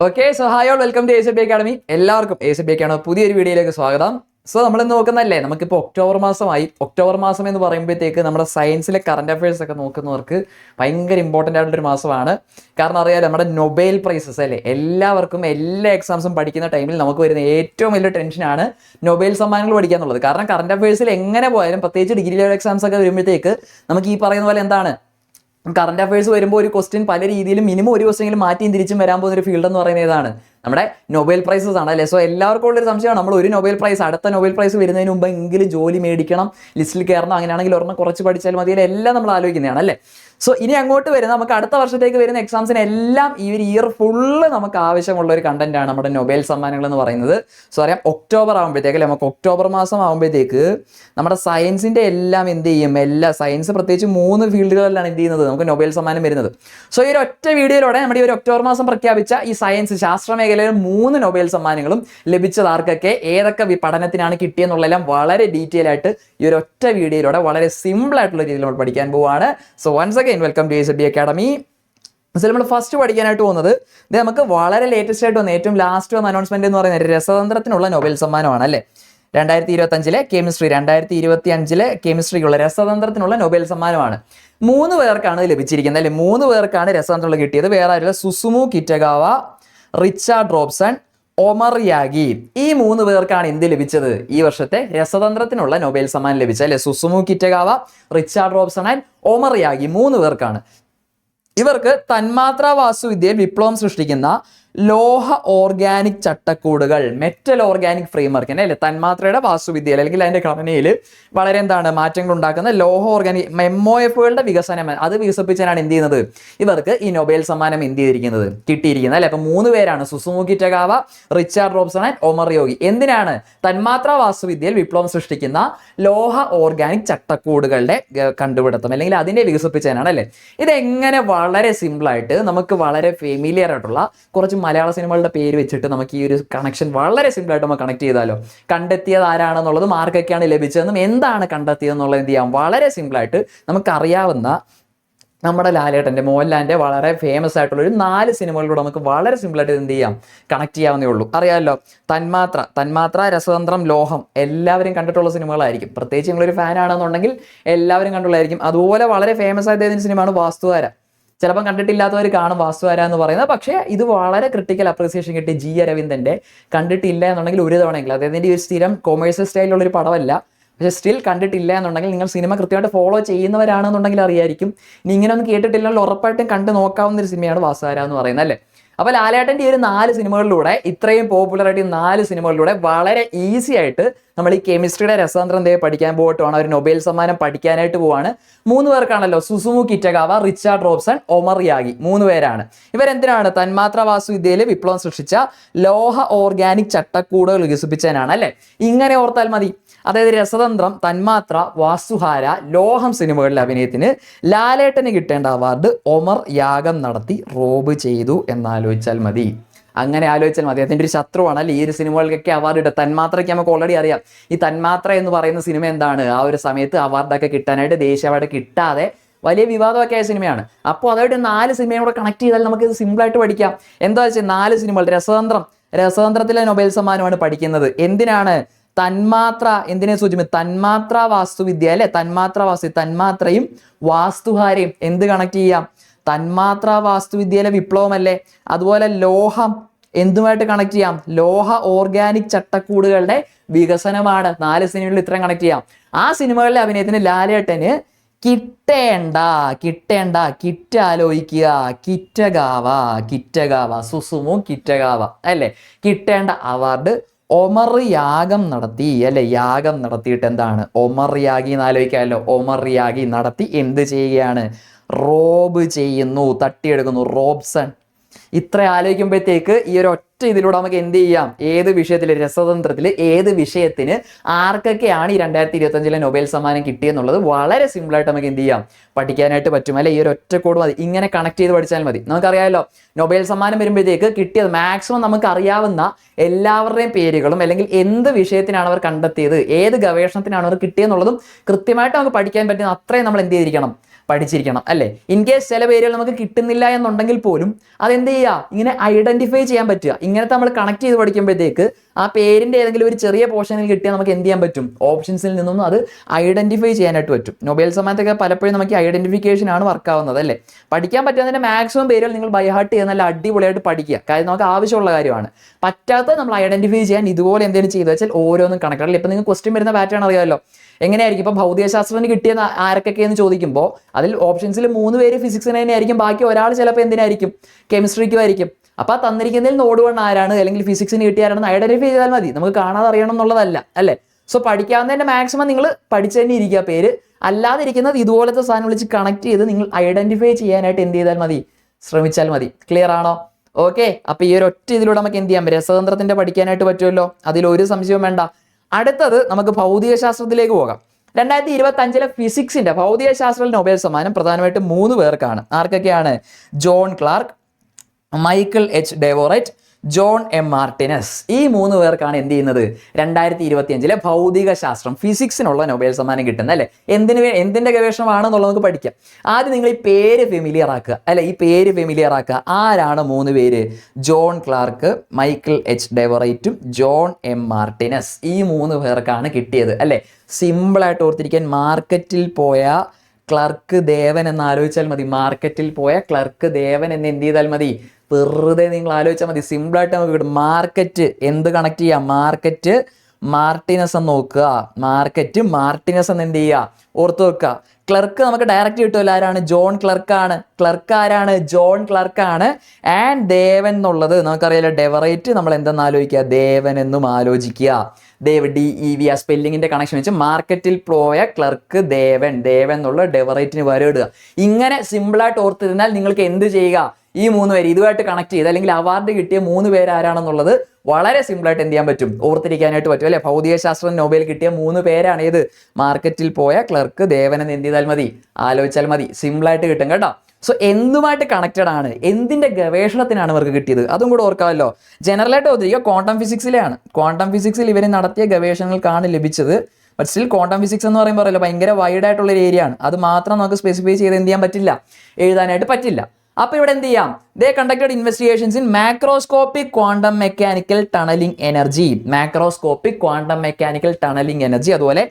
Okay so hi all welcome to A C B Academy എല്ലാവർക്കും A C B academy പുതിയൊരു വീഡിയോയിലേക്ക് സ്വാഗതം. So നമ്മൾ നോക്കുന്നല്ലേ നമുക്കിപ്പോൾ ഒക്ടോബർ മാസമായി. ഒക്ടോബർ മാസം എന്ന് പറയുമ്പോഴത്തേക്ക് നമ്മുടെ സയൻസിലെ കറണ്ട് അഫയേഴ്സ് ഒക്കെ നോക്കുന്നവർക്ക് ഭയങ്കര ഇമ്പോർട്ടന്റ് ആയിട്ടുള്ളൊരു മാസമാണ്. കാരണം അറിയാലോ നമ്മുടെ നൊബേൽ പ്രൈസസ് അല്ലേ? എല്ലാവർക്കും എല്ലാ എക്സാംസും പഠിക്കുന്ന ടൈമിൽ നമുക്ക് വരുന്ന ഏറ്റവും വലിയ ടെൻഷനാണ് നൊബേൽ സമ്മാനങ്ങൾ പഠിക്കുക എന്നുള്ളത്. കാരണം കറണ്ട് അഫയേഴ്സിൽ എങ്ങനെ പോയാലും പ്രത്യേകിച്ച് ഡിഗ്രി ലെവൽ എക്സാംസ് ഒക്കെ വരുമ്പോഴത്തേക്ക് നമുക്ക് ഈ പറയുന്ന പോലെ എന്താണ്? കറണ്ട് അഫയേഴ്സ് വരുമ്പോൾ ഒരു ക്വസ്റ്റ്യൻ പല രീതിയിലും മിനിമം ഒരു ക്വസ്റ്റെങ്കിലും മാറ്റിയും തിരിച്ചും വരാൻ പോകുന്ന ഒരു ഫീൽഡ് എന്ന് പറയുന്നത് ഏതാണ്? നമ്മുടെ നൊബേൽ പ്രൈസസ് ആണ് അല്ലേ? സോ എല്ലാവർക്കും ഉള്ളൊരു സംശയമാണ്. നമ്മൾ ഒരു നൊബേൽ പ്രൈസ് അടുത്ത നൊബേൽ പ്രൈസ് വരുന്നതിന് മുമ്പ് എങ്കിലും ജോലി മേടിക്കണം ലിസ്റ്റിൽ കയറണം അങ്ങനെയാണെങ്കിൽ ഒരെണ്ണം കുറച്ച് പഠിച്ചാൽ മതി എല്ലാം നമ്മൾ ആലോചിക്കുന്നതാണ് അല്ലേ? സോ ഇനി അങ്ങോട്ട് വരുന്ന നമുക്ക് അടുത്ത വർഷത്തേക്ക് വരുന്ന എക്സാംസിന് എല്ലാം ഈ ഒരു ഇയർ ഫുള്ള് നമുക്ക് ആവശ്യമുള്ള ഒരു കണ്ടന്റ് ആണ് നമ്മുടെ നൊബേൽ സമ്മാനങ്ങൾ എന്ന് പറയുന്നത്. സോ അറിയാം ഒക്ടോബർ ആകുമ്പോഴത്തേക്ക് അല്ലെ? നമുക്ക് ഒക്ടോബർ മാസം ആകുമ്പോഴത്തേക്ക് നമ്മുടെ സയൻസിന്റെ എല്ലാം എന്ത് ചെയ്യും? എല്ലാ സയൻസ് പ്രത്യേകിച്ച് മൂന്ന് ഫീൽഡുകളിലാണ് എന്ത് ചെയ്യുന്നത്? നമുക്ക് നൊബേൽ സമ്മാനം വരുന്നത്. സോ ഈ ഒരു ഒറ്റ വീഡിയോയിലൂടെ നമ്മുടെ ഈ ഒരു ഒക്ടോബർ മാസം പ്രഖ്യാപിച്ച ഈ സയൻസ് ശാസ്ത്ര മേഖലയിൽ മൂന്ന് നൊബേൽ സമ്മാനങ്ങളും ലഭിച്ചത് ആർക്കൊക്കെ ഏതൊക്കെ പഠനത്തിനാണ് കിട്ടിയെന്നുള്ളതെല്ലാം വളരെ ഡീറ്റെയിൽ ആയിട്ട് ഈ ഒരു ഒറ്റ വീഡിയോയിലൂടെ വളരെ സിമ്പിൾ ആയിട്ടുള്ള രീതിയിൽ നമ്മൾ പഠിക്കാൻ പോവാണ്. So once again welcome to S B Academy so നമ്മൾ ഫസ്റ്റ് പഠിക്കാനായിട്ട് പോകുന്നത് ഇത് നമുക്ക് വളരെ ലേറ്റസ്റ്റ് ആയിട്ട് വന്ന ഏറ്റവും ലാസ്റ്റ് വന്ന അനൗൺസ്മെന്റ് എന്ന് പറയുന്നത് രസതന്ത്രത്തിനുള്ള നൊബേൽ സമ്മാനമാണ് അല്ലേ? രണ്ടായിരത്തി ഇരുപത്തി അഞ്ചിലെ കെമിസ്ട്രി രണ്ടായിരത്തി ഇരുപത്തി അഞ്ചിലെ കെമിസ്ട്രിക്കുള്ള രസതന്ത്രത്തിനുള്ള നൊബേൽ സമ്മാനമാണ്. മൂന്ന് പേർക്കാണ് ലഭിച്ചിരിക്കുന്നത് അല്ലെ? മൂന്ന് പേർക്കാണ് രസതന്ത്രം കിട്ടിയത്. വേറെ ആരുമില്ല. Susumu Kitagawa Richard Robson Omar Yaghi. ഈ മൂന്ന് പേർക്കാണ് എന്ത് ലഭിച്ചത്? ഈ വർഷത്തെ രസതന്ത്രത്തിനുള്ള നൊബേൽ സമ്മാനം ലഭിച്ച അല്ലെ? Susumu Kitagawa Richard Robson and Omar Yaghi മൂന്ന് പേർക്കാണ്. ഇവർക്ക് തന്മാത്രാ വാസ്തുവിദ്യയിൽ വിപ്ലവം സൃഷ്ടിക്കുന്ന ലോഹ ഓർഗാനിക് ചട്ടക്കൂടുകൾ മെറ്റൽ ഓർഗാനിക് ഫ്രെയിംവർക്ക് അല്ലെ? തന്മാത്രയുടെ വാസ്തുവിദ്യയിൽ അല്ലെങ്കിൽ അതിന്റെ ഘടനയിൽ വളരെ എന്താണ് മാറ്റങ്ങൾ ഉണ്ടാക്കുന്ന ലോഹ ഓർഗാനിക് മെമ്മോ എഫുകളുടെ വികസനം അത് വികസിപ്പിച്ചാണ് എന്ത് ചെയ്യുന്നത്? ഇവർക്ക് ഈ നൊബേൽ സമ്മാനം എന്ത് ചെയ്തിരിക്കുന്നത്? കിട്ടിയിരിക്കുന്നത് അല്ലെ? അപ്പൊ മൂന്ന് പേരാണ്. Susumu Kitagawa Richard Robson and Omar Yaghi. എന്തിനാണ് തന്മാത്ര വാസ്തുവിദ്യയിൽ വിപ്ലവം സൃഷ്ടിക്കുന്ന ലോഹ ഓർഗാനിക് ചട്ടക്കൂടുകളുടെ കണ്ടുപിടുത്തം അല്ലെങ്കിൽ അതിനെ വികസിപ്പിച്ചതിനാണ് അല്ലേ? ഇതെങ്ങനെ വളരെ സിമ്പിൾ ആയിട്ട് നമുക്ക് വളരെ ഫെമിലിയർ ആയിട്ടുള്ള കുറച്ച് മലയാള സിനിമകളുടെ പേര് വെച്ചിട്ട് നമുക്ക് ഈ ഒരു കണക്ഷൻ വളരെ സിമ്പിളായിട്ട് നമ്മൾ കണക്ട് ചെയ്താലോ. കണ്ടെത്തിയത് ആരാണെന്നുള്ളതും ആർക്കൊക്കെയാണ് ലഭിച്ചതെന്നും എന്താണ് കണ്ടെത്തിയതെന്നുള്ളത് എന്ത് ചെയ്യാം? വളരെ സിമ്പിളായിട്ട് നമുക്കറിയാവുന്ന നമ്മുടെ ലാലേട്ടന്റെ മോഹൻലാലിന്റെ വളരെ ഫേമസ് ആയിട്ടുള്ള ഒരു നാല് സിനിമകളിലൂടെ നമുക്ക് വളരെ സിമ്പിളായിട്ട് എന്ത് ചെയ്യാം? കണക്ട് ചെയ്യാവുന്നേ ഉള്ളൂ. അറിയാമല്ലോ തന്മാത്ര തന്മാത്ര രസതന്ത്രം ലോഹം എല്ലാവരും കണ്ടിട്ടുള്ള സിനിമകളായിരിക്കും. പ്രത്യേകിച്ച് നിങ്ങളൊരു ഫാൻ ആണെന്നുണ്ടെങ്കിൽ എല്ലാവരും കണ്ടുള്ളതായിരിക്കും. അതുപോലെ വളരെ ഫേമസ് ആയിട്ട് ഏതെങ്കിലും സിനിമയാണ് വാസ്തുവാര ചിലപ്പം കണ്ടിട്ടില്ലാത്തവർ കാണും വാസ്തുവാര എന്ന് പറയുന്നത്. പക്ഷേ ഇത് വളരെ ക്രിട്ടിക്കൽ അപ്രീസിയേഷൻ കിട്ടി ജി അരവിന്ദന്റെ കണ്ടിട്ടില്ല എന്നുണ്ടെങ്കിൽ ഒരു തവണയെങ്കിലും. അദ്ദേഹത്തിന്റെ ഒരു സ്ഥിരം കൊമേഴ്സ്യൽ സ്റ്റൈലുള്ള പടമല്ല. പക്ഷെ സ്റ്റിൽ കണ്ടിട്ടില്ല എന്നുണ്ടെങ്കിൽ നിങ്ങൾ സിനിമ കൃത്യമായിട്ട് ഫോളോ ചെയ്യുന്നവരാണെന്നുണ്ടെങ്കിൽ അറിയായിരിക്കും. ഇനി ഇങ്ങനെ ഒന്നും കേട്ടിട്ടില്ലെങ്കിൽ ഉറപ്പായിട്ടും കണ്ടു നോക്കാവുന്ന ഒരു സിനിമയാണ് വാസുകാര എന്ന് പറയുന്നത് അല്ലേ? അപ്പോൾ ലാലേട്ടന്റെ ഈ ഒരു നാല് സിനിമകളിലൂടെ ഇത്രയും ഈ നാല് സിനിമകളിലൂടെ വളരെ ഈസി ആയിട്ട് നമ്മൾ ഈ കെമിസ്ട്രിയുടെ രസതന്ത്രം എന്തേ പഠിക്കാൻ പോയിട്ടാണ് ഒരു നൊബേൽ സമ്മാനം പഠിക്കാനായിട്ട് പോവാണ്. മൂന്ന് പേർക്കാണല്ലോ Susumu Kitagawa Richard Robson Omar Yaghi മൂന്ന് പേരാണ്. ഇവരെന്തിനാണ്? തന്മാത്ര വാസ്തുവിദ്യയിൽ വിപ്ലവം സൃഷ്ടിച്ച ലോഹ ഓർഗാനിക് ചട്ടക്കൂടുകൾ വികസിപ്പിച്ചതിനാണ് അല്ലേ? ഇങ്ങനെ ഓർത്താൽ മതി. അതായത് രസതന്ത്രം തന്മാത്ര വാസുഹാര ലോഹം സിനിമകളിലെ അഭിനയത്തിന് ലാലേട്ടന് കിട്ടേണ്ട അവാർഡ് ഒമർ യാഗം നടത്തി റോബ് ചെയ്തു എന്നാലോചിച്ചാൽ മതി. അങ്ങനെ ആലോചിച്ചാൽ മതി. അതിന്റെ ഒരു ശത്രുവാണ് അല്ലെ? ഈ ഒരു സിനിമകൾക്കൊക്കെ അവാർഡ് ഇട്ട തന്മാത്രയ്ക്ക് നമുക്ക് ഓൾറെഡി അറിയാം. ഈ തന്മാത്ര എന്ന് പറയുന്ന സിനിമ എന്താണ്? ആ ഒരു സമയത്ത് അവാർഡൊക്കെ കിട്ടാനായിട്ട് ദേശീയ അവാർഡ് കിട്ടാതെ വലിയ വിവാദമൊക്കെ ആയ സിനിമയാണ്. അപ്പോൾ അതായിട്ട് നാല് സിനിമയും കൂടെ കണക്ട് ചെയ്താൽ നമുക്ക് ഇത് സിമ്പിളായിട്ട് പഠിക്കാം. എന്താ വെച്ചാൽ നാല് സിനിമകൾ. രസതന്ത്രം. രസതന്ത്രത്തിലെ നൊബേൽ സമ്മാനമാണ് പഠിക്കുന്നത്. എന്തിനാണ്? തന്മാത്ര എന്തിനെ സൂചിപ്പിക്കും തന്മാത്ര വാസ്തുവിദ്യ അല്ലെ? തന്മാത്ര വാസ്തു തന്മാത്രയും വാസ്തുഹാരയും എന്ത് കണക്ട് ചെയ്യാം? തന്മാത്ര വാസ്തുവിദ്യയിലെ വിപ്ലവമല്ലേ? അതുപോലെ ലോഹം എന്തുമായിട്ട് കണക്ട് ചെയ്യാം? ലോഹ ഓർഗാനിക് ചട്ടക്കൂടുകളുടെ വികസനമാണ്. നാല് സിനിമകളിൽ ഇത്രയും കണക്ട് ചെയ്യാം. ആ സിനിമകളിലെ അഭിനയത്തിന് ലാലേട്ടന് കിട്ടേണ്ട കിട്ടേണ്ട കിറ്റ് ആലോചിക്കുക. കിറ്റഗാവ കിറ്റഗാവ. സുസുമു കിറ്റഗാവ. അല്ലേ? കിട്ടേണ്ട അവാർഡ് ഒമർ യാഗം നടത്തി അല്ലെ? യാഗം നടത്തിയിട്ട് എന്താണ്? ഒമർ യാഗി എന്ന് ആലോചിക്കാമല്ലോ. ഒമർ യാഗി നടത്തി എന്ത് ചെയ്യുകയാണ്? റോബ് ചെയ്യുന്നു തട്ടിയെടുക്കുന്നു. റോബ്സൺ ഇത്ര ആലോചിക്കുമ്പോഴത്തേക്ക് ഈ ഒരു ഒറ്റ ഇതിലൂടെ നമുക്ക് എന്ത് ചെയ്യാം? ഏത് വിഷയത്തിൽ രസതന്ത്രത്തിൽ ഏത് വിഷയത്തിന് ആർക്കൊക്കെയാണ് ഈ രണ്ടായിരത്തി ഇരുപത്തഞ്ചിലെ നൊബേൽ സമ്മാനം കിട്ടിയെന്നുള്ളത് വളരെ സിമ്പിളായിട്ട് നമുക്ക് എന്ത് ചെയ്യാം? പഠിക്കാനായിട്ട് പറ്റും. അല്ലെ ഈ ഒരു ഒറ്റ കോഡ് മതി. ഇങ്ങനെ കണക്ട് ചെയ്ത് പഠിച്ചാൽ മതി. നമുക്കറിയാമല്ലോ നൊബേൽ സമ്മാനം വരുമ്പോഴത്തേക്ക് കിട്ടിയത് മാക്സിമം നമുക്ക് അറിയാവുന്ന എല്ലാവരുടെയും പേരുകളും അല്ലെങ്കിൽ എന്ത് വിഷയത്തിനാണ് അവർ കണ്ടെത്തിയത് ഏത് ഗവേഷണത്തിനാണ് അവർ കിട്ടിയെന്നുള്ളതും കൃത്യമായിട്ട് നമുക്ക് പഠിക്കാൻ പറ്റുന്ന അത്രയും നമ്മൾ എന്ത് ചെയ്തിരിക്കണം? പഠിച്ചിരിക്കണം അല്ലേ? ഇൻ കേസ് ചില പേരുകൾ നമുക്ക് കിട്ടുന്നില്ല എന്നുണ്ടെങ്കിൽ പോലും അതെന്ത് ചെയ്യുക? ഇങ്ങനെ ഐഡന്റിഫൈ ചെയ്യാൻ പറ്റുക. ഇങ്ങനത്തെ നമ്മൾ കണക്ട് ചെയ്ത് പഠിക്കുമ്പോഴത്തേക്ക് ആ പേരിന്റെ ഏതെങ്കിലും ഒരു ചെറിയ പോർഷനിൽ കിട്ടിയാൽ നമുക്ക് എന്ത് ചെയ്യാൻ പറ്റും? ഓപ്ഷൻസിൽ നിന്നും അത് ഐഡന്റിഫൈ ചെയ്യാനായിട്ട് പറ്റും. നൊബേൽ സമയത്തൊക്കെ പലപ്പോഴും നമുക്ക് ഐഡന്റിഫിക്കേഷൻ ആണ് വർക്ക് ആവുന്നത് അല്ലേ? പഠിക്കാൻ പറ്റുന്നതിന്റെ മാക്സിമം പേരുകൾ നിങ്ങൾ ബൈഹാർട്ട് ചെയ്യുന്ന നല്ല അടിപൊളിയായിട്ട് പഠിക്കുക. കാര്യം നമുക്ക് ആവശ്യമുള്ള കാര്യമാണ്. പറ്റാത്ത നമ്മൾ ഐഡന്റിഫൈ ചെയ്യാൻ ഇതുപോലെ എന്തെങ്കിലും ചെയ്തു വെച്ചാൽ ഓരോന്നും കണക്ട് അല്ലേ? ഇപ്പം നിങ്ങൾക്ക് ക്വസ്റ്റ്യൻ വരുന്ന പാറ്റേൺ അറിയാമല്ലോ. എങ്ങനെയായിരിക്കും ഇപ്പോൾ ഭൗതികശാസ്ത്രത്തിന് കിട്ടിയ ആരൊക്കെ എന്ന് ചോദിക്കുമ്പോൾ അതിൽ ഓപ്ഷൻസിൽ മൂന്ന് പേര് ഫിസിക്സിന് തന്നെയായിരിക്കും. ബാക്കി ഒരാൾ ചിലപ്പോൾ എന്തിനായിരിക്കും? കെമിസ്ട്രിക്കും ആയിരിക്കും. അപ്പോൾ ആ തന്നിരിക്കുന്നതിൽ നോഡ് വൺ ആരാണ്? അല്ലെങ്കിൽ ഫിസിക്സിന് കിട്ടിയ ആരാണെന്ന് ഐഡന്റിഫൈ ചെയ്താൽ മതി. നമുക്ക് കാണാതെ അറിയണം എന്നുള്ളതല്ല അല്ലേ? സോ പഠിക്കാവുന്നതിന്റെ മാക്സിമം നിങ്ങൾ പഠിച്ചു തന്നെ ഇരിക്കുക പേര്. അല്ലാതെ ഇരിക്കുന്നത് ഇതുപോലത്തെ സാധനം വിളിച്ച് കണക്ട് ചെയ്ത് നിങ്ങൾ ഐഡന്റിഫൈ ചെയ്യാനായിട്ട് എന്ത് ചെയ്താൽ മതി? ശ്രമിച്ചാൽ മതി. ക്ലിയർ ആണോ? ഓക്കെ അപ്പൊ ഈ ഒരു ഒറ്റ ഇതിലൂടെ നമുക്ക് എന്ത് ചെയ്യാം? രസതന്ത്രത്തിന്റെ പഠിക്കാനായിട്ട് പറ്റുമല്ലോ? അതിൽ ഒരു സംശയവും വേണ്ട. അടുത്തത് നമുക്ക് ഭൗതിക ശാസ്ത്രത്തിലേക്ക് പോകാം. രണ്ടായിരത്തി ഇരുപത്തി അഞ്ചിലെ ഫിസിക്സിന്റെ ഭൗതിക നൊബേൽ സമ്മാനം പ്രധാനമായിട്ടും മൂന്ന് പേർക്കാണ്. ആർക്കൊക്കെയാണ്? John Clarke Michel H Devoret John M Martinis. ഈ മൂന്ന് പേർക്കാണ് എന്ത് ചെയ്യുന്നത്? രണ്ടായിരത്തി ഇരുപത്തി അഞ്ചിലെ ഭൗതിക ശാസ്ത്രം ഫിസിക്സിനുള്ള നൊബേൽ സമ്മാനം കിട്ടുന്നത് അല്ലെ? എന്തിനു എന്തിന്റെ എന്തിന്റെ ഗവേഷണമാണെന്നുള്ളത് നമുക്ക് പഠിക്കാം. ആദ്യം നിങ്ങൾ ഈ പേര് ഫെമിലിയർ ആക്കുക അല്ലെ? ഈ പേര് ഫെമിലിയർ ആക്കുക. ആരാണ് മൂന്ന് പേര്? ജോൺ ക്ലാർക്ക് മൈക്കിൾ എച്ച് ഡെവറൈറ്റും ജോൺ എം മാർട്ടിനസ്. ഈ മൂന്ന് പേർക്കാണ് കിട്ടിയത് അല്ലെ? സിമ്പിളായിട്ട് ഓർത്തിരിക്കാൻ മാർക്കറ്റിൽ പോയ ക്ലർക്ക് ദേവൻ എന്ന് ആലോചിച്ചാൽ മതി. മാർക്കറ്റിൽ പോയ ക്ലർക്ക് ദേവൻ എന്ന് എന്ത് ചെയ്താൽ മതി? വെറുതെ നിങ്ങൾ ആലോചിച്ചാൽ മതി. സിമ്പിളായിട്ട് നമുക്ക് കിട്ടും. മാർക്കറ്റ് എന്ത് കണക്ട് ചെയ്യാം? മാർക്കറ്റ് മാർട്ടിനസ് എന്ന് നോക്കുക. മാർക്കറ്റ് മാർട്ടിനസ് എന്ന് എന്ത് ചെയ്യുക ഓർത്ത് വെക്കുക. ക്ലർക്ക് നമുക്ക് ഡയറക്റ്റ് കിട്ടുമല്ലോ. ആരാണ്? ജോൺ ക്ലർക്കാണ് ക്ലർക്ക് ആരാണ്? ജോൺ ക്ലർക്കാണ് ആൻഡ് ദേവൻ എന്നുള്ളത് നമുക്കറിയാലോ. ഡെവറേറ്റ് നമ്മൾ എന്തെന്ന് ആലോചിക്കുക? ദേവൻ എന്നും ആലോചിക്കുക. ദേവ് ഡി ഇ വി ആ സ്പെല്ലിങ്ങിന്റെ കണക്ഷൻ വെച്ച് മാർക്കറ്റിൽ പോയ ക്ലർക്ക് ദേവൻ ദേവൻ എന്നുള്ള ഡെവറേറ്റിന് വരെ ഇടുക ഇങ്ങനെ സിമ്പിളായിട്ട് ഓർത്തിരുന്നാൽ നിങ്ങൾക്ക് എന്ത് ചെയ്യുക? ഈ മൂന്ന് പേര് ഇതുമായിട്ട് കണക്ട് ചെയ്ത് അല്ലെങ്കിൽ അവാർഡ് കിട്ടിയ മൂന്ന് പേര് ആരാണെന്നുള്ളത് വളരെ സിമ്പിളായിട്ട് എന്ത് ചെയ്യാൻ പറ്റും? ഓർത്തിരിക്കാനായിട്ട് പറ്റും അല്ലെ? ഭൗതികശാസ്ത്രം നോബൽ കിട്ടിയ മൂന്ന് പേരാണ് ഏത്? മാർക്കറ്റിൽ പോയ ക്ലർക്ക് ദേവനെന്ന് എന്ത് ചെയ്താൽ മതി? ആലോചിച്ചാൽ മതി. സിമ്പിളായിട്ട് കിട്ടും കേട്ടോ. സോ എന്തുമായിട്ട് കണക്റ്റഡ് ആണ്? എന്തിന്റെ ഗവേഷണത്തിനാണ് ഇവർക്ക് കിട്ടിയത്? അതും കൂടെ ഓർക്കാമല്ലോ. ജനറലായിട്ട് ഓർത്തിരിക്കുക ക്വാണ്ടം ഫിസിക്സിലെയാണ് ക്വാണ്ടം ഫിസിക്സിൽ ഇവർ നടത്തിയ ഗവേഷണങ്ങൾക്കാണ് ലഭിച്ചത്. ബട്ട് സ്റ്റിൽ ക്വാണ്ടം ഫിസിക്സ് എന്ന് പറയുമ്പോൾ അറിയില്ല ഭയങ്കര വൈഡ് ആയിട്ടുള്ള ഒരു ഏരിയ ആണ്. അത് മാത്രം നമുക്ക് സ്പെസിഫൈ ചെയ്ത് എന്ത് ചെയ്യാൻ പറ്റില്ല? എഴുതാനായിട്ട് പറ്റില്ല. അപ്പൊ ഇവിടെ എന്ത് ചെയ്യാം? They conducted investigations in macroscopic quantum mechanical tunnelling energy macroscopic quantum mechanical tunnelling energy അതുപോലെ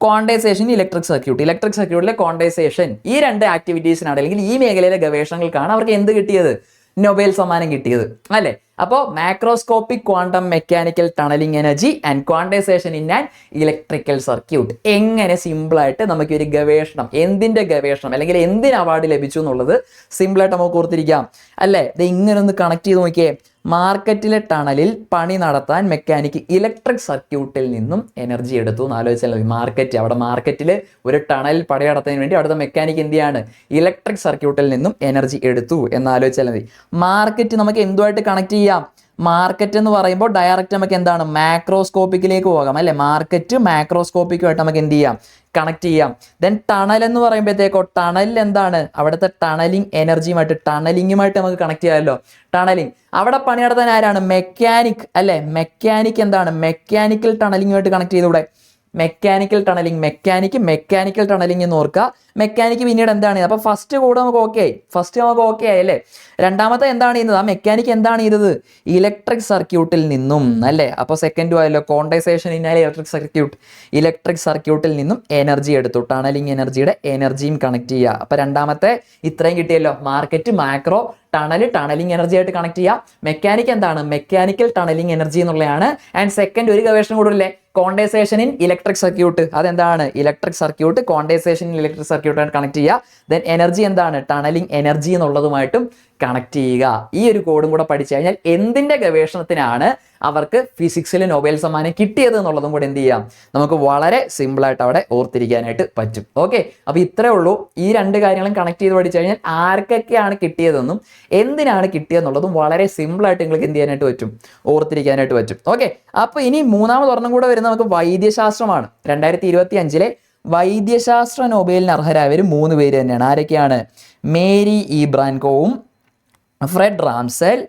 ക്വാണ്ടൈസേഷൻ ഇലക്ട്രിക് സർക്യൂട്ട് ഇലക്ട്രിക് സർക്യൂട്ടിലെ ക്വാണ്ടൈസേഷൻ ഈ രണ്ട് ആക്ടിവിറ്റീസിനാണ് അല്ലെങ്കിൽ ഈ മേഖലയിലെ ഗവേഷണങ്ങൾക്കാണ് അവർക്ക് എന്ത് കിട്ടിയത്? നൊബേൽ സമ്മാനം കിട്ടിയത് അല്ലേ? അപ്പോൾ macroscopic quantum mechanical tunnelling energy and quantization in and electrical circuit എങ്ങനെ സിമ്പിളായിട്ട് നമുക്ക് ഒരു ഗവേഷണം എന്തിന്റെ ഗവേഷണം അല്ലെങ്കിൽ എന്തിന് അവാർഡ് ലഭിച്ചു എന്നുള്ളത് സിമ്പിളായിട്ട് നമുക്ക് ഓർത്തിരിക്കാം അല്ലേ? ഇത് ഇങ്ങനെ ഒന്ന് കണക്ട് ചെയ്ത് നോക്കിയേ. മാർക്കറ്റിലെ ടണലിൽ പണി നടത്താൻ മെക്കാനിക്ക് ഇലക്ട്രിക് സർക്യൂട്ടിൽ നിന്നും എനർജി എടുത്തു. എന്ന് ആലോചിച്ചാൽ മതി മാർക്കറ്റ് അവിടെ മാർക്കറ്റിൽ ഒരു ടണലിൽ പണി നടത്തുന്നതിന് വേണ്ടി അവിടുത്തെ മെക്കാനിക്ക് എന്ത് ചെയ്യാണ്? ഇലക്ട്രിക് സർക്യൂട്ടിൽ നിന്നും എനർജി എടുത്തു. എന്ന് ആലോചിച്ചാൽ മതി. മാർക്കറ്റ് നമുക്ക് എന്തുമായിട്ട് കണക്ട് ചെയ്യാം? മാർക്കറ്റ് എന്ന് പറയുമ്പോൾ ഡയറക്റ്റ് നമുക്ക് എന്താണ്? മാക്രോസ്കോപ്പിക്കിലേക്ക് പോകാം അല്ലെ? മാർക്കറ്റ് മാക്രോസ്കോപ്പിക്കുമായിട്ട് നമുക്ക് എന്ത് ചെയ്യാം? കണക്ട് ചെയ്യാം. ദെൻ ടണൽ എന്ന് പറയുമ്പോഴത്തേക്കോ ടണൽ എന്താണ്? അവിടുത്തെ ടണലിംഗ് എനർജിയുമായിട്ട് ടണലിങ്ങുമായിട്ട് നമുക്ക് കണക്ട് ചെയ്യാമല്ലോ. ടണലിംഗ് അവിടെ പണി നടത്താൻ ആരാണ്? മെക്കാനിക് അല്ലെ? മെക്കാനിക് എന്താണ്? മെക്കാനിക്കൽ ടണലിങ്ങുമായിട്ട് കണക്ട് ചെയ്തൂടെ? Mechanical tunnelling mechanic mechanical tunnelling എന്ന് ഓർക്കുക. മെക്കാനിക്ക് പിന്നീട് എന്താണ്? അപ്പോൾ ഫസ്റ്റ് കൂടെ നമുക്ക് ഓക്കെ ആയി. ഫസ്റ്റ് നമുക്ക് ഓക്കെ ആയി അല്ലേ? രണ്ടാമത്തെ എന്താണ് ചെയ്യുന്നത്? ആ മെക്കാനിക്ക് എന്താണ് ചെയ്തത്? ഇലക്ട്രിക് സർക്യൂട്ടിൽ നിന്നും അല്ലേ? അപ്പോൾ സെക്കൻഡ് ആയല്ലോ കോണ്ടൈസേഷൻ ഇന്നാലെ ഇലക്ട്രിക് സർക്യൂട്ട് ഇലക്ട്രിക് സർക്യൂട്ടിൽ നിന്നും എനർജി എടുത്തു. ടണലിംഗ് എനർജിയുടെ എനർജിയും കണക്ട് ചെയ്യുക. അപ്പോൾ രണ്ടാമത്തെ ഇത്രയും കിട്ടിയല്ലോ. Market macro tunnel tunnelling energy ആയിട്ട് കണക്ട് ചെയ്യുക. മെക്കാനിക് എന്താണ്? മെക്കാനിക്കൽ ടണലിംഗ് എനർജി എന്നുള്ളതാണ്. ആൻഡ് സെക്കൻഡ് ഒരു ഗവേഷണം കൂടെ കോണ്ടൈസേഷൻ ഇൻ ഇലക്ട്രിക് സർക്യൂട്ട് അതെന്താണ്? Electric circuit quantisation in electric സർക്യൂട്ടായിട്ട് connect ചെയ്യുക. ദെൻ എനർജി എന്താണ്? ടണലിംഗ് എനർജി എന്നുള്ളതുമായിട്ടും കണക്ട് ചെയ്യുക. ഈ ഒരു കോഡും കൂടെ പഠിച്ചു കഴിഞ്ഞാൽ എന്തിന്റെ ഗവേഷണത്തിനാണ് അവർക്ക് ഫിസിക്സിൽ നോബൽ സമ്മാനം കിട്ടിയത് എന്നുള്ളതും കൂടെ എന്ത് ചെയ്യാം? നമുക്ക് വളരെ സിമ്പിൾ ആയിട്ട് അവിടെ ഓർത്തിരിക്കാനായിട്ട് പറ്റും. ഓക്കെ അപ്പോൾ ഇത്രേ ഉള്ളൂ. ഈ രണ്ട് കാര്യങ്ങളും കണക്ട് ചെയ്ത് പഠിച്ചു കഴിഞ്ഞാൽ ആർക്കൊക്കെയാണ് കിട്ടിയതെന്നും എന്തിനാണ് കിട്ടിയതെന്നുള്ളതും വളരെ സിമ്പിൾ ആയിട്ട് നിങ്ങൾക്ക് എന്ത് ചെയ്യാനായിട്ട് പറ്റും? ഓർത്തിരിക്കാനായിട്ട് പറ്റും. ഓക്കെ അപ്പോൾ ഇനി മൂന്നാമത് ഒരെണ്ണം കൂടെ വരുന്നത് നമുക്ക് വൈദ്യശാസ്ത്രമാണ്. രണ്ടായിരത്തി ഇരുപത്തി അഞ്ചിലെ വൈദ്യശാസ്ത്ര നോബേലിന് അർഹരായവർ മൂന്ന് പേര് തന്നെയാണ്. ആരൊക്കെയാണ്? മേരി ഇബ്രാൻകോവും ഫ്രെഡ് റാംസെൽ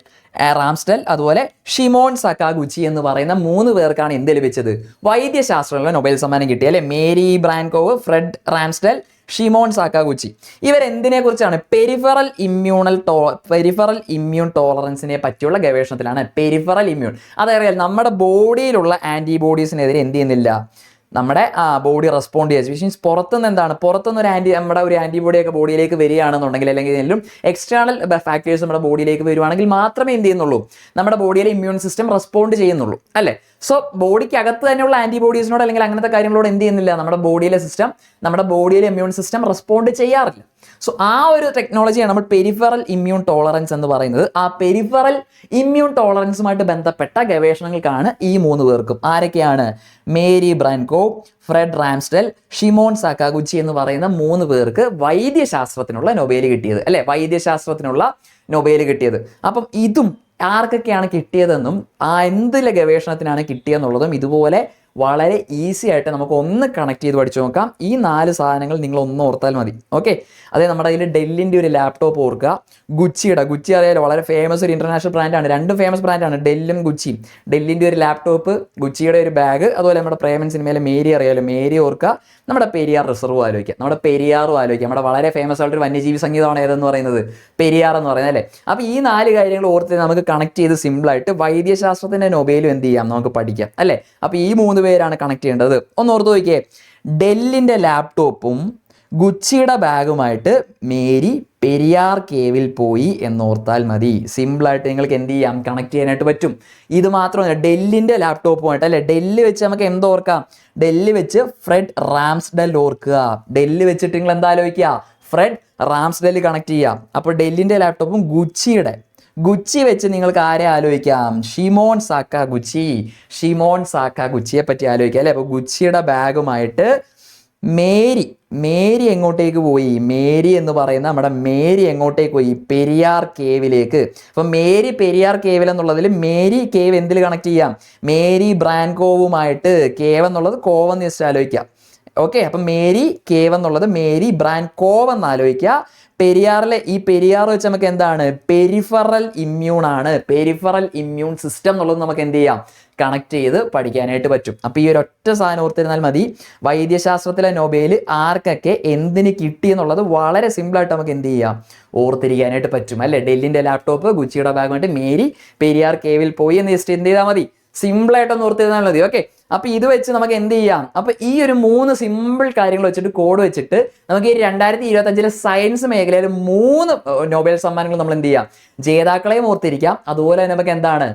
റാംസ്റ്റെൽ അതുപോലെ ഷിമോൺ സക്കാഗുച്ചി എന്ന് പറയുന്ന മൂന്ന് പേർക്കാണ് എന്ത് ലഭിച്ചത്? വൈദ്യശാസ്ത്രത്തിലെ നൊബേൽ സമ്മാനം കിട്ടിയ അല്ലെ? Mary Brunkow Fred Ramsdell Shimon Sakaguchi ഇവരെന്തിനെ കുറിച്ചാണ് പെരിഫറൽ ഇമ്മ്യൂണൽ ടോ പെരിഫറൽ ഇമ്മ്യൂൺ ടോളറൻസിനെ പറ്റിയുള്ള ഗവേഷണത്തിലാണ്. പെരിഫറൽ ഇമ്മ്യൂൺ അതറിയാൽ നമ്മുടെ ബോഡിയിലുള്ള ആന്റിബോഡീസിനെതിരെ എന്ത് ചെയ്യുന്നില്ല? നമ്മുടെ ബോഡി റെസ്പോണ്ട് ചെയ്യുക മീൻസ് പുറത്തുനിന്ന് എന്താണ്? പുറത്തുനിന്ന് ഒരു ആന്റി നമ്മുടെ ഒരു ആന്റിബോഡിയൊക്കെ ബോഡിയിലേക്ക് വരികയാണെന്നുണ്ടെങ്കിൽ അല്ലെങ്കിൽ എന്തെങ്കിലും എക്സ്റ്റേണൽ ഫാക്ടേഴ്സ് നമ്മുടെ ബോഡിയിലേക്ക് വരുവാണെങ്കിൽ മാത്രമേ എന്ത് ചെയ്യുന്നുള്ളൂ? നമ്മുടെ ബോഡിയിലെ ഇമ്മ്യൂൺ സിസ്റ്റം റെസ്പോണ്ട് ചെയ്യുന്നുള്ളൂ. അല്ലേ? സോ ബോഡിക്ക് അകത്ത് തന്നെയുള്ള ആന്റിബോഡീസിനോട് അല്ലെങ്കിൽ അങ്ങനത്തെ കാര്യങ്ങളോട് എന്ത് ചെയ്യുന്നില്ല? നമ്മുടെ ബോഡിയിലെ സിസ്റ്റം നമ്മുടെ ബോഡിയിലെ ഇമ്മ്യൂൺ സിസ്റ്റം റെസ്പോണ്ട് ചെയ്യാറില്ല. സോ ആ ഒരു ടെക്നോളജിയാണ് നമ്മൾ പെരിഫറൽ ഇമ്മ്യൂൺ ടോളറൻസ് എന്ന് പറയുന്നത്. ആ പെരിഫറൽ ഇമ്മ്യൂൺ ടോളറൻസുമായിട്ട് ബന്ധപ്പെട്ട ഗവേഷണങ്ങൾക്കാണ് ഈ മൂന്ന് പേർക്കും. ആരൊക്കെയാണ്? Mary Brunkow Fred Ramsdell Shimon Sakaguchi എന്ന് പറയുന്ന മൂന്ന് പേർക്ക് വൈദ്യശാസ്ത്രത്തിനുള്ള നൊബേൽ കിട്ടിയത്. അല്ലെ? വൈദ്യശാസ്ത്രത്തിനുള്ള നൊബേൽ കിട്ടിയത്. അപ്പം ഇതും ആർക്കൊക്കെയാണ് കിട്ടിയതെന്നും ആ എന്തിലെ ഗവേഷണത്തിനാണ് കിട്ടിയെന്നുള്ളതും ഇതുപോലെ വളരെ ഈസി ആയിട്ട് നമുക്ക് ഒന്ന് കണക്ട് ചെയ്ത് പഠിച്ചു നോക്കാം. ഈ നാല് സാധനങ്ങൾ നിങ്ങൾ ഒന്ന് ഓർത്താൽ മതി. ഓക്കെ അതായത് നമ്മുടെ കയ്യിൽ ഡെല്ലിന്റെ ഒരു ലാപ്ടോപ്പ് ഓർക്കുക. ഗുച്ചിയുടെ ഗുച്ചി അറിയാലോ വളരെ ഫേമസ് ഒരു ഇന്റർനാഷണൽ ബ്രാൻഡാണ് രണ്ടും ഫേമസ് ബ്രാൻഡാണ് ഡെല്ലും ഗുച്ചിയും. ഡെല്ലിന്റെ ഒരു ലാപ്ടോപ്പ് ഗുച്ചിയുടെ ഒരു ബാഗ് അതുപോലെ നമ്മുടെ പ്രേമൻ സിനിമയിലെ മേരി അറിയാലോ. മേരി ഓർക്കുക. നമ്മുടെ പെരിയാർ റിസർവ് ആലോചിക്കുക. നമ്മുടെ പെരിയാറും ആലോചിക്കുക. നമ്മുടെ വളരെ ഫേമസ് ആയിട്ടൊരു വന്യജീവി സംഗീതമാണ് ഏതെന്ന് പറയുന്നത്? പെരിയാർ എന്ന് പറയുന്നത് അല്ലേ? അപ്പോൾ ഈ നാല് കാര്യങ്ങൾ ഓർത്ത് നമുക്ക് കണക്ട് ചെയ്ത് സിമ്പിളായിട്ട് വൈദ്യശാസ്ത്രത്തിന്റെ നൊബേലും എന്ത് ചെയ്യാം? നമുക്ക് പഠിക്കാം. അല്ലേ? അപ്പോൾ ഈ മൂന്ന് പേരാണ് കണക്ട് ചെയ്യേണ്ടത്. ഒന്ന് ഓർത്ത് നോക്കിയേ. ഡെല്ലിന്റെ ലാപ്ടോപ്പും ഗുച്ചിയുടെ ബാഗുമായിട്ട് മേരി പെരിയാർ കേവിൽ പോയി എന്നോർത്താൽ മതി. സിമ്പിളായിട്ട് നിങ്ങൾക്ക് എന്ത് ചെയ്യാം? കണക്ട് ചെയ്യാനായിട്ട് പറ്റും. ഇത് മാത്രമല്ല ഡെല്ലിന്റെ ലാപ്ടോപ്പുമായിട്ട് അല്ലെ? ഡെല്ല് വെച്ച് നമുക്ക് എന്തോർക്കാം ഡെല്ല് വെച്ച് ഫ്രെഡ് റാംസ്ഡെൽ ഓർക്കുക. ഡെല്ല് വെച്ചിട്ട് നിങ്ങൾ എന്താലോചിക്കുക ഫ്രഡ് റാംസ്ഡെൽ കണക്ട് ചെയ്യാം അപ്പോൾ ഡെല്ലിന്റെ ലാപ്ടോപ്പും ഗുച്ചിയുടെ ഗുച്ചി വെച്ച് നിങ്ങൾക്ക് ആരെ ആലോചിക്കാം? Shimon Sakaguchi. ഷിമോൺ സാക്ക ഗുച്ചിയെ പറ്റി ആലോചിക്കാം. അല്ലേ? അപ്പോൾ ഗുച്ചിയുടെ ബാഗുമായിട്ട് മേരി മേരി എങ്ങോട്ടേക്ക് പോയി? മേരി എന്ന് പറയുന്ന നമ്മുടെ മേരി എങ്ങോട്ടേക്ക് പോയി? പെരിയാർ കേവിലേക്ക്. അപ്പം മേരി പെരിയാർ കേവിൽ എന്നുള്ളതിൽ മേരി കേവ് എന്തിൽ കണക്ട് ചെയ്യാം? മേരി ബ്രാൻകോവുമായിട്ട് കേവ് എന്നുള്ളത് കോവെന്ന് ജസ്റ്റ് ആലോചിക്കാം. ഓക്കെ അപ്പം മേരി കേവ് എന്നുള്ളത് മേരി ബ്രാൻകോവ് എന്ന് ആലോചിക്കുക. പെരിയാറിലെ ഈ പെരിയാർ വെച്ച് നമുക്ക് എന്താണ്? പെരിഫറൽ ഇമ്മ്യൂൺ ആണ്. പെരിഫറൽ ഇമ്മ്യൂൺ സിസ്റ്റം എന്നുള്ളത് നമുക്ക് എന്ത് ചെയ്യാം? കണക്ട് ചെയ്ത് പഠിക്കാനായിട്ട് പറ്റും. അപ്പോൾ ഈ ഒരു ഒറ്റ സാധനം ഓർത്തിരുന്നാൽ മതി. വൈദ്യശാസ്ത്രത്തിലെ നൊബേൽ ആർക്കൊക്കെ എന്തിന് കിട്ടി എന്നുള്ളത് വളരെ സിമ്പിൾ ആയിട്ട് നമുക്ക് എന്ത് ചെയ്യാം? ഓർത്തിരിക്കാനായിട്ട് പറ്റും. അല്ലേ? ഡെല്ലിന്റെ ലാപ്ടോപ്പ് ഗുച്ചിയുടെ ഭാഗമായിട്ട് മേരി പെരിയാർ കേവിൽ പോയി എന്ന് ജസ്റ്റ് എന്ത് ചെയ്താൽ മതി? സിമ്പിളായിട്ടൊന്ന് ഓർത്തിരുന്നാൽ മതി. ഓക്കെ അപ്പൊ ഇത് വെച്ച് നമുക്ക് എന്ത് ചെയ്യാം? അപ്പൊ ഈ ഒരു മൂന്ന് സിമ്പിൾ കാര്യങ്ങൾ വെച്ചിട്ട് കോഡ് വെച്ചിട്ട് നമുക്ക് ഈ രണ്ടായിരത്തി ഇരുപത്തി അഞ്ചിലെ സയൻസ് മേഖലയിൽ മൂന്ന് നോബൽ സമ്മാനങ്ങൾ നമ്മൾ എന്ത് ചെയ്യാം? ജേതാക്കളെയും ഓർത്തിരിക്കാം. അതുപോലെ തന്നെ നമുക്ക് എന്താണ്?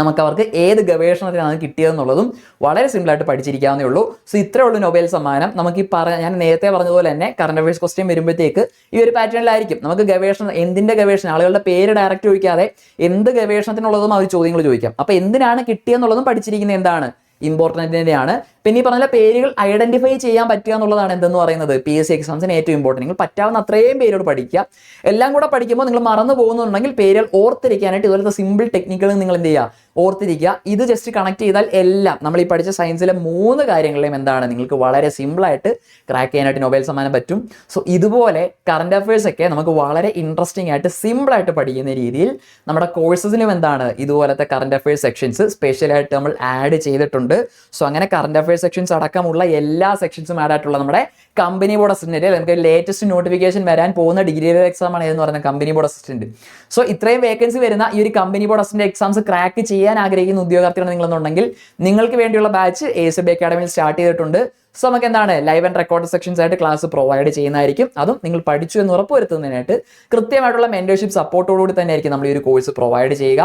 നമുക്ക് അവർക്ക് ഏത് ഗവേഷണത്തിനാണ് കിട്ടിയതെന്നുള്ളതും വളരെ സിമ്പിളായിട്ട് പഠിച്ചിരിക്കാവുന്നേ ഉള്ളൂ. സോ ഇത്രേ ഉള്ളൂ നൊബേൽ സമ്മാനം. നമുക്ക് ഈ പറ ഞാൻ നേരത്തെ പറഞ്ഞതുപോലെ തന്നെ കറണ്ട് അഫയേഴ്സ് ക്വസ്റ്റ്യൻ വരുമ്പോഴത്തേക്ക് ഈ ഒരു പാറ്റേണിലായിരിക്കും നമുക്ക് ഗവേഷണം എന്തിന്റെ ഗവേഷണം? ആളുകളുടെ പേര് ഡയറക്റ്റ് ചോദിക്കാതെ എന്ത് ഗവേഷണത്തിനുള്ളതും അവർ ചോദ്യങ്ങൾ ചോദിക്കാം. അപ്പോൾ എന്തിനാണ് കിട്ടിയെന്നുള്ളതും പഠിച്ചിരിക്കുന്നത് എന്താണ്? ഇമ്പോർട്ടന്റ് തന്നെയാണ് പിന്നെ ഈ പറഞ്ഞ പേരുകൾ ഐഡന്റിഫൈ ചെയ്യാൻ പറ്റുക എന്നുള്ളതാണ് എന്തെന്ന് പറയുന്നത്? പി എസ് സി എക്സാംസിന് ഏറ്റവും ഇമ്പോർട്ടന്റ് നിങ്ങൾ പറ്റാവുന്ന അത്രയും പേരോട് പഠിക്കുക. എല്ലാം കൂടെ പഠിക്കുമ്പോൾ നിങ്ങൾ മറന്നു പോകുന്നുണ്ടെങ്കിൽ പേരുകൾ ഓർത്തിരിക്കാനായിട്ട് ഇതുപോലത്തെ സിമ്പിൾ ടെക്നിക്കുകൾ നിങ്ങൾ എന്ത് ചെയ്യുക? ഓർത്തിരിക്കുക. ഇത് ജസ്റ്റ് കണക്ട് ചെയ്താൽ എല്ലാം നമ്മൾ ഈ പഠിച്ച സയൻസിലെ മൂന്ന് കാര്യങ്ങളെയും എന്താണ്? നിങ്ങൾക്ക് വളരെ സിമ്പിളായിട്ട് ക്രാക്ക് ചെയ്യാനായിട്ട് നൊബേൽ സമ്മാനം പറ്റും. സോ ഇതുപോലെ കറണ്ട് അഫയേഴ്സ് ഒക്കെ നമുക്ക് വളരെ ഇൻട്രസ്റ്റിംഗ് ആയിട്ട് സിമ്പിളായിട്ട് പഠിക്കുന്ന രീതിയിൽ നമ്മുടെ കോഴ്സസിനും എന്താണ്? ഇതുപോലത്തെ കറണ്ട് അഫയേഴ്സ് സെക്ഷൻസ് സ്പെഷ്യലായിട്ട് നമ്മൾ ആഡ് ചെയ്തിട്ടുണ്ട്. സോ അങ്ങനെ കറണ്ട് അഫയേഴ്സ് സെക്ഷൻസ് അടക്കമുള്ള എല്ലാ സെക്ഷൻസും ആഡ് ആയിട്ടുള്ള നമ്മുടെ കമ്പനി ബോർഡ് അസിസ്റ്റന്റ് നമുക്ക് ലേറ്റസ്റ്റ് നോട്ടിഫിക്കേഷൻ വരാൻ പോകുന്ന ഡിഗ്രി ലെവൽ എക്സാം ആണ് എന്ന് പറയുന്ന കമ്പനി ബോർഡ് അസിസ്റ്റന്റ് സോ ഇത്രയും വേക്കൻസി വരുന്ന ഈ ഒരു company board assistant exams crack ചെയ്യാൻ ആഗ്രഹിക്കുന്ന ഉദ്യോഗാർത്ഥികൾ നിങ്ങളെന്നുണ്ടെങ്കിൽ നിങ്ങൾക്ക് വേണ്ടിയുള്ള ബാച്ച് എ എസ് ബി അക്കാഡമിയിൽ സ്റ്റാർട്ട് ചെയ്തിട്ടുണ്ട്. സോ നമുക്ക് എന്താണ്? ലൈവ് ആൻഡ് റെക്കോർഡ് സെക്ഷൻസ് ആയിട്ട് ക്ലാസ് പ്രൊവൈഡ് ചെയ്യുന്നതായിരിക്കും. അതും നിങ്ങൾ പഠിച്ചു എന്ന് ഉറപ്പുവരുത്തുന്നതിനായിട്ട് കൃത്യമായിട്ടുള്ള മെന്റർഷിപ്പ് സപ്പോർട്ടോടുകൂടി തന്നെ ആയിരിക്കും നമ്മൾ ഈ ഒരു കോഴ്സ് പ്രൊവൈഡ് ചെയ്യുക.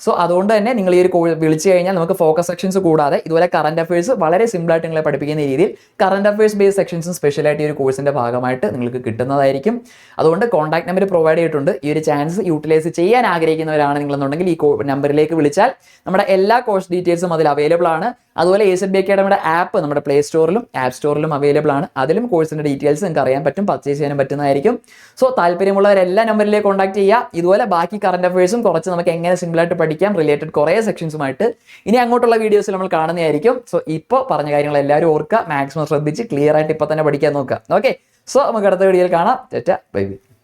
സോ അതുകൊണ്ട് തന്നെ നിങ്ങൾ ഈ ഒരു വിളിച്ചു കഴിഞ്ഞാൽ നമുക്ക് ഫോക്കസ് സെക്ഷൻസ് കൂടാതെ ഇതുപോലെ കറണ്ട് അഫയേഴ്സ് വളരെ സിമ്പിൾ ആയിട്ട് നിങ്ങളെ പഠിപ്പിക്കുന്ന രീതിയിൽ കറണ്ട് അഫയേഴ്സ് ബേസ് സെക്ഷൻസും സ്പെഷ്യലായിട്ട് ഈ ഒരു കോഴ്സിന്റെ ഭാഗമായിട്ട് നിങ്ങൾക്ക് കിട്ടുന്നതായിരിക്കും. അതുകൊണ്ട് കോൺടാക്ട് നമ്പർ പ്രൊവൈഡ് ചെയ്തിട്ടുണ്ട്. ഈ ഒരു ചാൻസ് യൂട്ടിലൈസ് ചെയ്യാൻ ആഗ്രഹിക്കുന്നവരാണ് നിങ്ങളെന്നുണ്ടെങ്കിൽ ഈ നമ്പറിലേക്ക് വിളിച്ചാൽ നമ്മുടെ എല്ലാ കോഴ്സ് ഡീറ്റെയിൽസും അതിൽ അവൈലബിൾ ആണ്. അതുപോലെ എ എസ് ബി അക്കാഡമിയുടെ ആപ്പ് നമ്മുടെ പ്ലേ സ്റ്റോറിലും ആപ്പ് സ്റ്റോറിലും അവൈലബിൾ ആണ്. അതിലും കോഴ്സിന്റെ ഡീറ്റെയിൽസ് നിങ്ങൾക്ക് അറിയാൻ പറ്റും. പർച്ചേസ് ചെയ്യാൻ പറ്റുന്നതായിരിക്കും. സോ താല്പര്യമുള്ളവരെല്ലാ നമ്പറിലേക്ക് കോൺടാക്ട് ചെയ്യുക. ഇതുപോലെ ബാക്കി കറണ്ട് അഫയേഴ്സും കുറച്ച് നമുക്ക് എങ്ങനെ സിമ്പിളായിട്ട് പഠിക്കാം. റിലേറ്റഡ് കുറേ സെക്ഷൻസുമായിട്ട് ഇനി അങ്ങോട്ടുള്ള വീഡിയോസിൽ നമ്മൾ കാണുന്നതായിരിക്കും. സോ ഇപ്പോൾ പറഞ്ഞ കാര്യങ്ങൾ എല്ലാവരും ഓർക്കുക. മാക്സിമം ശ്രദ്ധിച്ച് ക്ലിയർ ആയിട്ട് ഇപ്പോൾ തന്നെ പഠിക്കാൻ നോക്കുക. ഓക്കെ സോ നമുക്ക് അടുത്ത വീഡിയോയിൽ കാണാം. ചേച്ചാ ബൈ ബൈ